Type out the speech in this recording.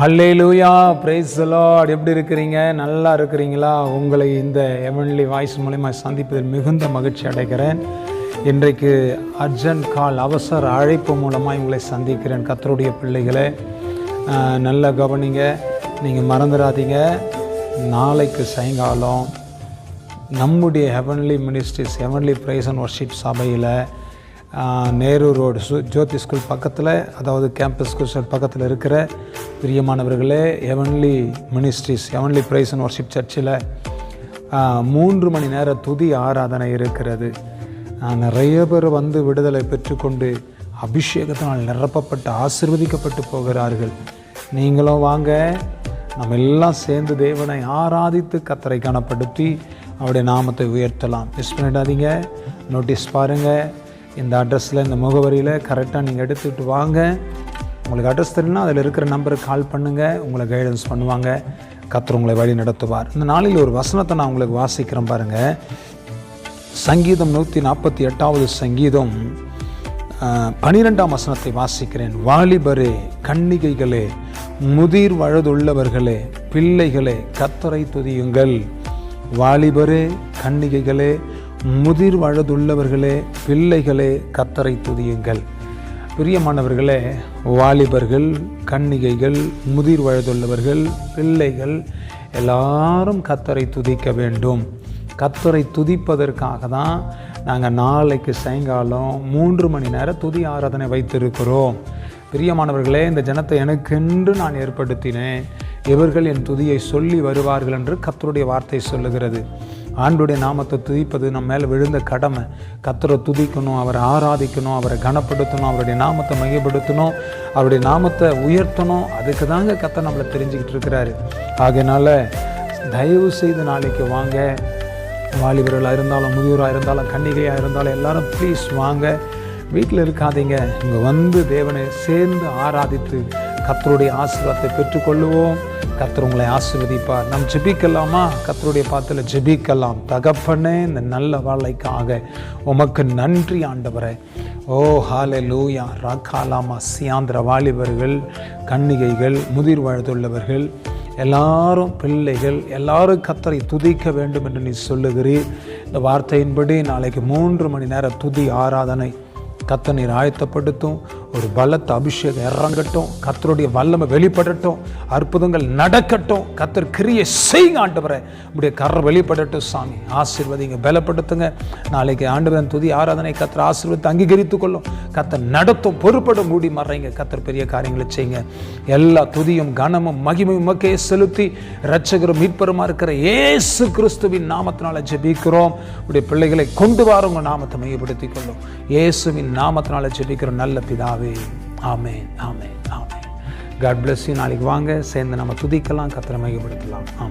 ஹல்லேலூயா price Lord எப்படி இருக்கிறீங்க? நல்லா இருக்கிறீங்களா? உங்களை இந்த எவன்லி வாய்ஸ் மூலயமா சந்திப்பதில் மிகுந்த மகிழ்ச்சி அடைகிறேன். இன்றைக்கு அர்ஜென்ட் கால் அவசர அழைப்பு மூலமாக உங்களை சந்திக்கிறேன் கத்தருடைய பிள்ளைகளை. நல்லா கவனிங்க. நீங்கள் மறந்துடாதீங்க. நாளைக்கு சாயங்காலம் நம்முடைய heavenly ministries heavenly praise and worship சபையில் நேரு ரோடு சு ஜோதி ஸ்கூல் பக்கத்தில் அதாவது கேம்பஸ் ஸ்கூல் பக்கத்தில் இருக்கிற பிரியமானவர்களே heavenly ministries heavenly praise and worship சர்ச்சில் மூன்று மணி நேர துதி ஆராதனை இருக்கிறது. நிறைய பேர் வந்து விடுதலை பெற்றுக்கொண்டு அபிஷேகத்தினால் நிரப்பப்பட்டு ஆசிர்வதிக்கப்பட்டு போகிறார்கள். நீங்களும் வாங்க நம்ம எல்லாம் சேர்ந்து தேவனை ஆராதித்து கத்தரை கனப்படுத்தி அவருடைய நாமத்தை உயர்த்தலாம். மிஸ் பண்ணிடாதீங்க நோட்டீஸ் பாருங்கள் இந்த அட்ரஸில் இந்த முகவரியில் கரெக்டாக நீங்கள் எடுத்துக்கிட்டு வாங்க. உங்களுக்கு அட்ரஸ் தெரியும்னா அதில் இருக்கிற நம்பருக்கு கால் பண்ணுங்கள் உங்களை கைடன்ஸ் பண்ணுவாங்க. கத்தர் உங்களை வழி நடத்துவார். இந்த நாளில் ஒரு வசனத்தை நான் உங்களுக்கு வாசிக்கிறேன் பாருங்கள் சங்கீதம் நூற்றி நாற்பத்தி எட்டாவது சங்கீதம். பனிரெண்டாம் வசனத்தை வாசிக்கிறேன். வாலிபரே கன்னிகைகளே முதிர் வயதுள்ளவர்களே பிள்ளைகளே கத்தரை துதியுங்கள். வாலிபரே கன்னிகைகளே முதிர் வயதுள்ளவர்களே பிள்ளைகளே கத்தரை துதியுங்கள். பிரியமானவர்களே வாலிபர்கள் கன்னிகைகள் முதிர் வயதுள்ளவர்கள் பிள்ளைகள் எல்லாரும் கத்தரை துதிக்க வேண்டும். கத்தரை துதிப்பதற்காக தான் நாங்கள் நாளைக்கு சாயங்காலம் மூன்று மணி நேரம் துதி ஆராதனை வைத்திருக்கிறோம். பிரியமானவர்களே இந்த ஜனத்தை எனக்கென்று நான் ஏற்படுத்தினேன். இவர்கள் என் துதியை சொல்லி வருவார்கள் என்று கத்தருடைய வார்த்தை சொல்லுகிறது. ஆண்டுடைய நாமத்தை துதிப்பது நம்ம மேலே விழுந்த கடமை. கத்தரை துதிக்கணும் அவரை ஆராதிக்கணும் அவரை கனப்படுத்தணும் அவருடைய நாமத்தை மையப்படுத்தணும் அவருடைய நாமத்தை உயர்த்தணும். அதுக்கு தாங்க கத்தை நம்மளை தெரிஞ்சுக்கிட்டு இருக்கிறாரு. ஆகையினால தயவு செய்து நாளைக்கு வாங்க. வாலிபர்களாக இருந்தாலும் முதியோராக இருந்தாலும் கன்னிகையாக இருந்தாலும் எல்லாரும் ப்ளீஸ் வாங்க. வீட்டில் இருக்காதீங்க. இங்கே வந்து தேவனை சேர்ந்து ஆராதித்து கத்தருடைய ஆசீர்வாதத்தை பெற்றுக்கொள்ளுவோம். கத்தர் உங்களை ஆசீர்வதிப்பார். நாம் ஜெபிக்கலாமா? கத்தருடைய பாத்தில் ஜெபிக்கலாம். தகப்பனே இந்த நல்ல வாழைக்காக உமக்கு நன்றி ஆண்டவரே. ஓ ஹாலே லூயா ராக்காலாமா சியாந்திர வாலிபர்கள் கன்னிகைகள் முதிர் வயதுள்ளவர்கள் எல்லாரும் பிள்ளைகள் எல்லாரும் கத்தரை துதிக்க வேண்டும் என்று நீ சொல்லுகிறீர். இந்த வார்த்தையின்படி நாளைக்கு மூன்று மணி நேர துதி ஆராதனை கத்தனீர் ஆயத்தப்படுத்தும். ஒரு பலத்த அபிஷேகம் இறங்கட்டும் கத்தருடைய வல்லமை வெளிப்படட்டும் அற்புதங்கள் நடக்கட்டும் கத்தர் கிரியை செய்யுங்க ஆண்டவரை. உடைய கரை வெளிப்படட்டும் சாமி. ஆசீர்வதிங்க பலப்படுத்துங்க. நாளைக்கு ஆண்டவரன் துதி ஆராதனை கத்தர் ஆசீர்வதித்து அங்கீகரித்து கொள்ளும். கத்தர் நடத்தும் பொறுப்பட மூடி மறைங்க. கத்தர் பெரிய காரியங்களை செய்யுங்க. எல்லா துதியும் கனமும் மகிமையும் உமக்கே செலுத்தி ரட்சகரும் மீட்பருமா இருக்கிற இயேசு கிறிஸ்துவின் நாமத்தினால ஜெபிக்கிறோம். உடைய பிள்ளைகளை கொண்டு வாருங்க நாமத்தை மையப்படுத்திக் கொள்ளும். இயேசுவின் நாமத்தினால ஜெபிக்கிற நல்ல பிதாவே. பிதாவே amen amen amen. God bless you நாளைக்கு வாங்க. சேர்ந்து நம்ம துதிக்கலாம். கத்தரை மையப்படுத்தலாம்